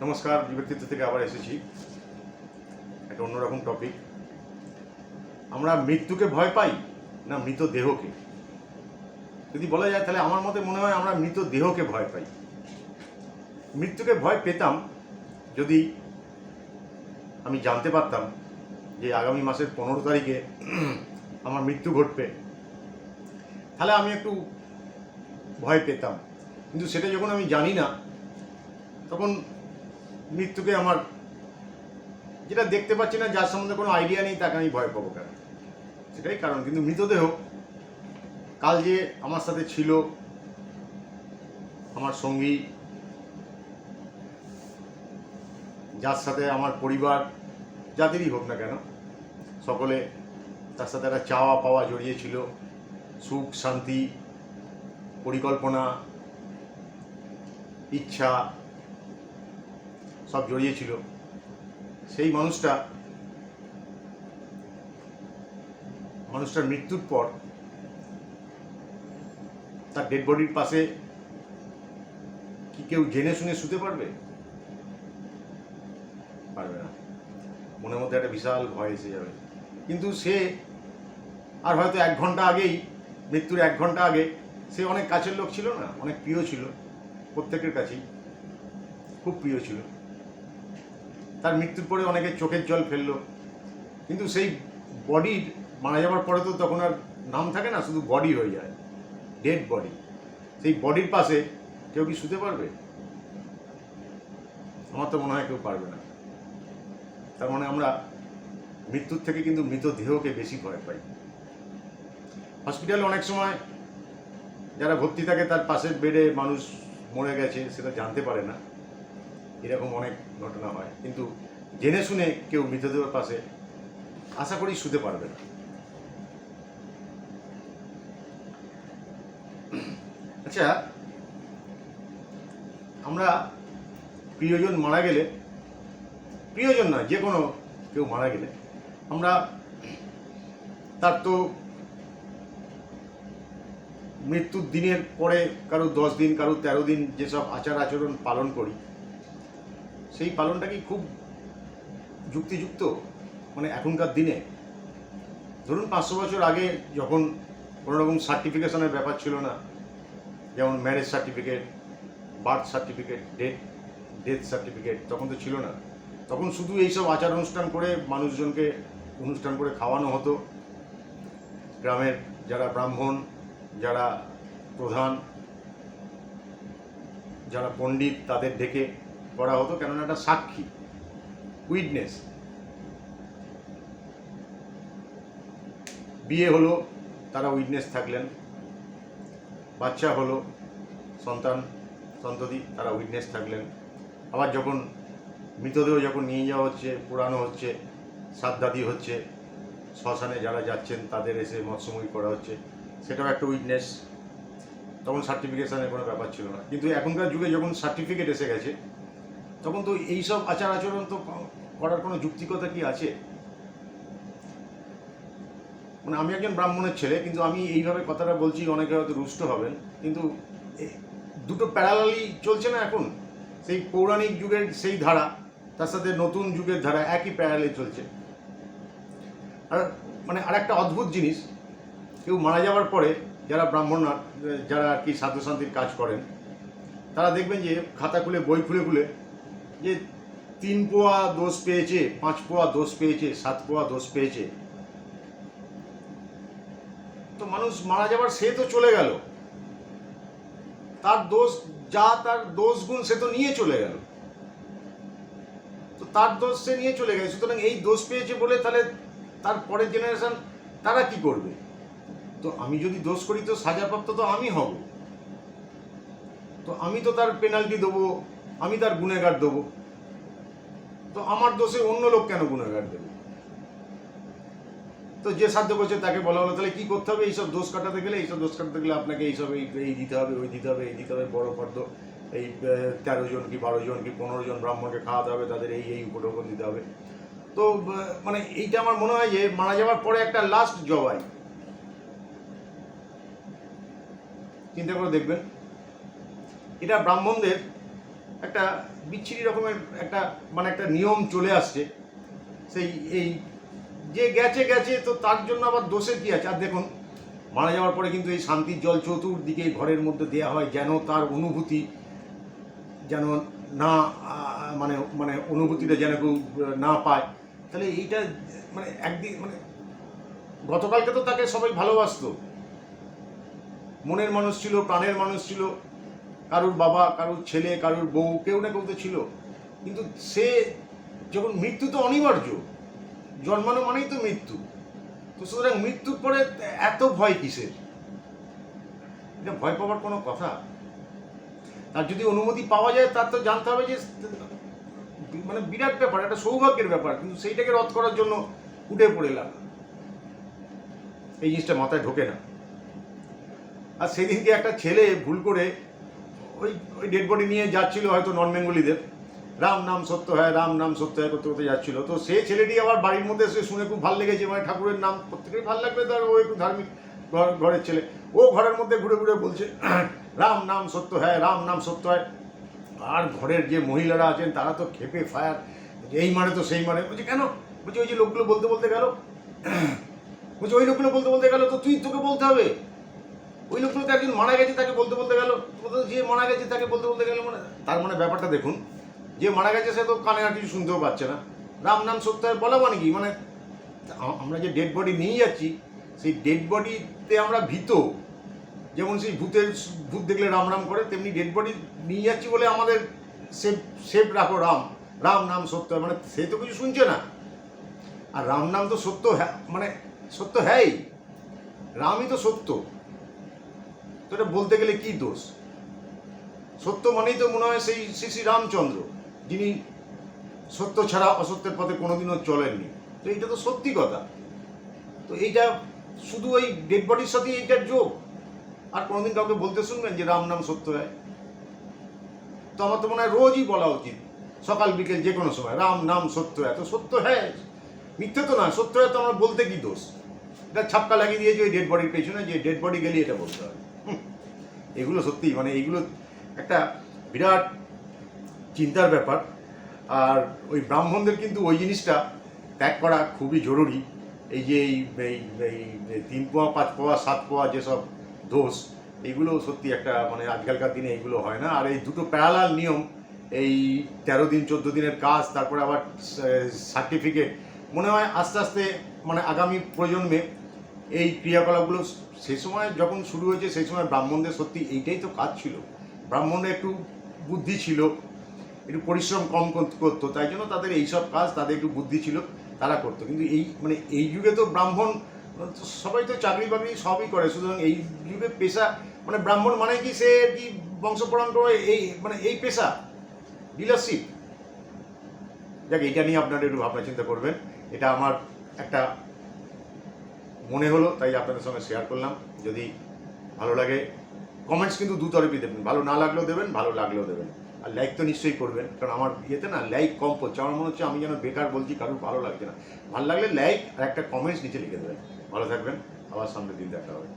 নমস্কার ব্যক্তিত্ব থেকে আবার এসেছি। একটা অন্যরকম টপিক আমরা মৃত্যুকে ভয় পাই না মৃত দেহকে? যদি বলা যায় তাহলে আমার মতে মনে হয় আমরা মৃত দেহকে ভয় পাই। মৃত্যুকে ভয় পেতাম যদি আমি জানতে পারতাম যে আগামী মাসের পনেরো তারিখে আমার মৃত্যু ঘটবে। তাহলে আমি একটু ভয় পেতাম। কিন্তু সেটা যখন আমি জানি না, তখন মৃত্যুকে আমার যেটা দেখতে পাচ্ছি না, যার সম্বন্ধে কোনো আইডিয়া নেই, তাকে আমি ভয় পাবো কেন? সেটাই কারণ, কিন্তু মৃতদেহ কাল যে আমার সাথে ছিল, আমার সঙ্গী, যার সাথে আমার পরিবার, যাদেরই হোক না কেন, সকলে তার সাথে একটা চাওয়া পাওয়া জড়িয়ে ছিল, সুখ, শান্তি, পরিকল্পনা, ইচ্ছা সব জড়িয়েছিল সেই মানুষটা, মানুষটার মৃত্যুর পর তার ডেড বডির পাশে কি কেউ জেনে শুনে শুতে পারবে? পারবে না। মনের মধ্যে একটা বিশাল ভয় এসে যাবে। কিন্তু সে আর হয়তো এক ঘণ্টা আগেই, মৃত্যুর এক ঘণ্টা আগে, সে অনেক কাছের লোক ছিল না, অনেক প্রিয় ছিল। প্রত্যেকের কাছেই খুব প্রিয় ছিল। তার মৃত্যুর পরে অনেকে চোখের জল ফেলল। কিন্তু সেই বডির মারা যাওয়ার পরে তো তখন আর নাম থাকে না, শুধু বডি হয়ে যায় ডেড বডি সেই বডির পাশে কেউ কি শুতে পারবে? আমার তো মনে হয় কেউ পারবে না। তার মানে আমরা মৃত্যুর থেকে কিন্তু মৃতদেহকে বেশি ভয় পাই। হসপিটালে অনেক সময় যারা ভর্তি থাকে, তার পাশের বেডে মানুষ মরে গেছে, সেটা জানতে পারে না। এরকম অনেক ঘটনা হয়। কিন্তু জেনে শুনে কেউ মৃতদেহের পাশে আশা করি শুতে পারবে না। আচ্ছা আমরা প্রিয়জন মারা গেলে, প্রিয়জন নয়, যে কোনো কেউ মারা গেলে, আমরা তার তো মৃত্যুর দিনের পরে কারও দশ দিন, কারও তেরো দিন যেসব আচার আচরণ পালন করি সেই পালনটা কি খুব যুক্তিযুক্ত? মানে এখনকার দিনে? ধরুন পাঁচশো বছর আগে যখন কোনো রকম সার্টিফিকেশনের ব্যাপার ছিল না, যেমন marriage certificate birth certificate death death certificate তখন তো ছিল না। তখন শুধু এইসব আচার অনুষ্ঠান করে মানুষজনকে অনুষ্ঠান করে খাওয়ানো হতো। গ্রামের যারা ব্রাহ্মণ, যারা প্রধান, যারা পণ্ডিত তাদের ডেকে করা হতো কেননা একটা সাক্ষী উইটনেস বিয়ে হলো, তারা উইটনেস থাকলেন। বাচ্চা হলো, সন্তান, সন্ততি, তারা উইটনেস থাকলেন। আবার যখন মৃতদেহ যখন নিয়ে যাওয়া হচ্ছে, পুরানো হচ্ছে সাদ্দাদি হচ্ছে, শ্মশানে যারা যাচ্ছেন, তাদের এসে মৎস্যময়ী করা হচ্ছে, সেটাও একটা উইটনেস তখন সার্টিফিকেশনের কোনো ব্যাপার ছিল না। কিন্তু এখনকার যুগে যখন সার্টিফিকেট এসে গেছে তখন তো এইসব আচার আচরণ তো করার কোনো যুক্তিকতা কি আছে? মানে আমি একজন ব্রাহ্মণের ছেলে, কিন্তু আমি এইভাবে কথাটা বলছি, অনেকে হয়তো রুষ্ট হবেন, কিন্তু দুটো প্যারালালি চলছে না এখন। সেই পৌরাণিক যুগের সেই ধারা, তার সাথে নতুন যুগের ধারা একই প্যারালে চলছে। আর মানে আর একটা অদ্ভুত জিনিস, কেউ মারা যাওয়ার পরে যারা ব্রাহ্মণ যারা আর কি সাধু শান্তির কাজ করেন, তারা দেখবেন যে খাতা খুলে, বই খুলে খুলে যে তিন পোয়া দোষ পেয়েছে, পাঁচ পোয়া দোষ পেয়েছে, সাত পোয়া দোষ পেয়েছে। তো মানুষ মারা যাবার সে তো চলে গেল। তার দোষ, যা তার দোষ গুণ সে তো নিয়ে চলে গেল। তো তার দোষ সে নিয়ে চলে গেছে। সুতরাং এই দোষ পেয়েছে বলে তাহলে তার পরের জেনারেশন তারা কি করবে? তো আমি যদি দোষ করি তো সাজাপ্রাপ্ত তো আমি হব। তো আমি তো তার পেনাল্টি দেবো। আমি তার গুণেগার দেবো। তো আমার দোষে অন্য লোক কেন গুণেগার দেবে? তো যে সাধ্য করছে তাকে বলা হলো, তাহলে কি করতে হবে? এইসব দোষ কাটাতে গেলে, এইসব দোষ কাটাতে গেলে আপনাকে এইসব এই এই দিতে হবে, ওই দিতে হবে, এই দিতে হবে, বড় ফর্দ এই তেরো জন কি বারো জন কি পনেরো জন ব্রাহ্মণকে খাওয়াতে হবে, তাদের এই এই উপঢৌকন দিতে হবে। তো মানে এইটা আমার মনে হয় যে মারা যাওয়ার পরে একটা লাস্ট জবাই চিন্তা করে দেখবেন। এটা ব্রাহ্মণদের একটা বিচ্ছিরি রকমের একটা মানে একটা নিয়ম চলে আসছে। সেই, এই যে গেছে গেছে, তো তার জন্য আবার দোষের কি আছে? আর দেখুন, মারা যাওয়ার পরে কিন্তু এই শান্তির জল চতুর্দিকে ঘরের মধ্যে দেওয়া হয় যেন তার অনুভূতি যেন না মানে মানে অনুভূতিটা যেন কেউ না পায়। তাহলে এইটা মানে একদিন মানে গতকালকে তো তাকে সবাই ভালোবাসতো। মনের মানুষ ছিল, প্রাণের মানুষ ছিল। কারুর বাবা, কারুর ছেলে, কারুর বউ, কেউ না কেউ তো ছিল। কিন্তু সে যখন মৃত্যু তো অনিবার্য, জন্মানো মানেই তো মৃত্যু। তো সুতরাং মৃত্যুর পরে এত ভয় কিসের? এটা ভয় পাওয়ার কোনো কথা? তার যদি অনুমতি পাওয়া যায়, তার তো জানতে হবে যে মানে বিরাট ব্যাপার, একটা সৌভাগ্যের ব্যাপার, কিন্তু সেইটাকে রদ করার জন্য উঠে পড়ে লাগা এই জিনিসটা মাথায় ঢোকে না। আর সেদিনকে একটা ছেলে ভুল করে ওই ওই ডেড বডি নিয়ে যাচ্ছিল হয়তো নন বেঙ্গলিদের রাম নাম সত্য হয়, রাম নাম সত্য হয়, করতে করতে যাচ্ছিল। তো সে ছেলেটি আবার বাড়ির মধ্যে এসে শুনে খুব ভালো লেগেছে মানে ঠাকুরের নাম প্রত্যেকেরই ভালো লাগবে, তার ও একটু ধার্মিক ঘর- ঘরের ছেলে। ও ঘরের মধ্যে ঘুরে ঘুরে বলছে, রাম নাম সত্য হয়, রাম নাম সত্য হয়। আর ঘরের যে মহিলারা আছেন, তারা তো খেপে ফায়ার, এই মানে তো সেই মানে। বলছে, কেন? বলছে, ওই যে লোকগুলো বলতে বলতে গেল। বলছে, ওই লোকগুলো বলতে বলতে গেল তো তুই, তোকে বলতে হবে? ওই লোকগুলো তো একজন মারা গেছে তাকে বলতে বলতে গেল। যে মারা গেছে তাকে বলতে বলতে গেল মানে তার মানে ব্যাপারটা দেখুন, যে মারা গেছে সে তো কানে আর কিছু শুনতেও পাচ্ছে না। রাম নাম সত্য হয় বলা মানে কি? মানে আমরা যে ডেড বডি নিয়ে যাচ্ছি, সেই ডেড বডিতে আমরা ভীত। যেমন সেই ভূতের ভূত দেখলে রাম রাম করে, তেমনি ডেড বডি নিয়ে যাচ্ছি বলে আমাদের সেভ সেভ রাখো রাম। রাম নাম সত্য। মানে সে তো কিছু শুনছে না। আর রাম নাম তো সত্য হ্যাঁ মানে সত্য হ্যাঁই। রামই তো সত্য। তো এটা বলতে গেলে কি দোষ? সত্য মানেই তো মনে হয় সেই শ্রী শ্রী রামচন্দ্র, যিনি সত্য ছাড়া অসত্যের পথে কোনোদিনও চলেননি। তো এইটা তো সত্যি কথা। তো এইটা শুধু ওই ডেড বডির সাথে এইটার যোগ? আর কোনোদিন কাউকে বলতে শুনবেন যে রাম নাম সত্য হয়? তো আমার তো মনে হয় রোজই বলা উচিত, সকাল, বিকেল, যে কোনো সময়, রাম নাম সত্য হয়। তো সত্য হ্যাঁ মিথ্যে তো না সত্য হয় তো আমরা বলতে কি দোষ? এটা ছাপকা লাগিয়ে দিয়েছে ওই ডেড বডির পেছনে, যে ডেড বডি গেলে এটা বলতে হুম। এগুলো সত্যি মানে এইগুলো একটা বিরাট চিন্তার ব্যাপার। আর ওই ব্রাহ্মণদের কিন্তু ওই জিনিসটা ত্যাগ করা খুবই জরুরি। এই যে এই তিন পোয়া, পাঁচ পোয়া, সাত পোয়া যেসব দোষ এইগুলো সত্যি একটা মানে আজকালকার দিনে এইগুলো হয় না। আর এই দুটো প্যারালাল নিয়ম, এই তেরো দিন, চোদ্দ দিনের কাজ, তারপরে আবার সার্টিফিকেট মনে হয় আস্তে আস্তে মানে আগামী প্রজন্মে এই ক্রিয়াকলাপগুলো সেই সময় যখন শুরু হয়েছে, সেই সময় ব্রাহ্মণদের সত্যি এইটাই তো কাজ ছিল। ব্রাহ্মণদের একটু বুদ্ধি ছিল, একটু পরিশ্রম কম করতো, তাই জন্য তাদের এইসব কাজ, তাদের একটু বুদ্ধি ছিল, তারা করতো। কিন্তু এই মানে এই যুগে তো ব্রাহ্মণ, সবাই তো চাকরি বাকরি সবই করে, সুতরাং এই যুগে পেশা মানে ব্রাহ্মণ মানে কি, সে কি বংশ পরম্পরা, এই মানে এই পেশা, ডিলারশিপ? যাক, এটা নিয়ে আপনারা একটু ভাবনা চিন্তা করবেন। এটা আমার একটা মনে হলো, তাই আপনাদের সঙ্গে শেয়ার করলাম। যদি ভালো লাগে কমেন্টস কিন্তু দু তরফই দেবেন। ভালো না লাগলেও দেবেন, ভালো লাগলেও দেবেন। আর লাইক তো নিশ্চয়ই করবেন, কারণ আমার ইয়েতে না লাইক কম পড়ছে। আমার মনে হচ্ছে আমি যেন বেকার বলছি, কারোর ভালো লাগছে না। ভালো লাগলে লাইক আর একটা কমেন্টস নিচে লিখে দেবেন। ভালো থাকবেন, আবার সামনের দিন দেখা হবে।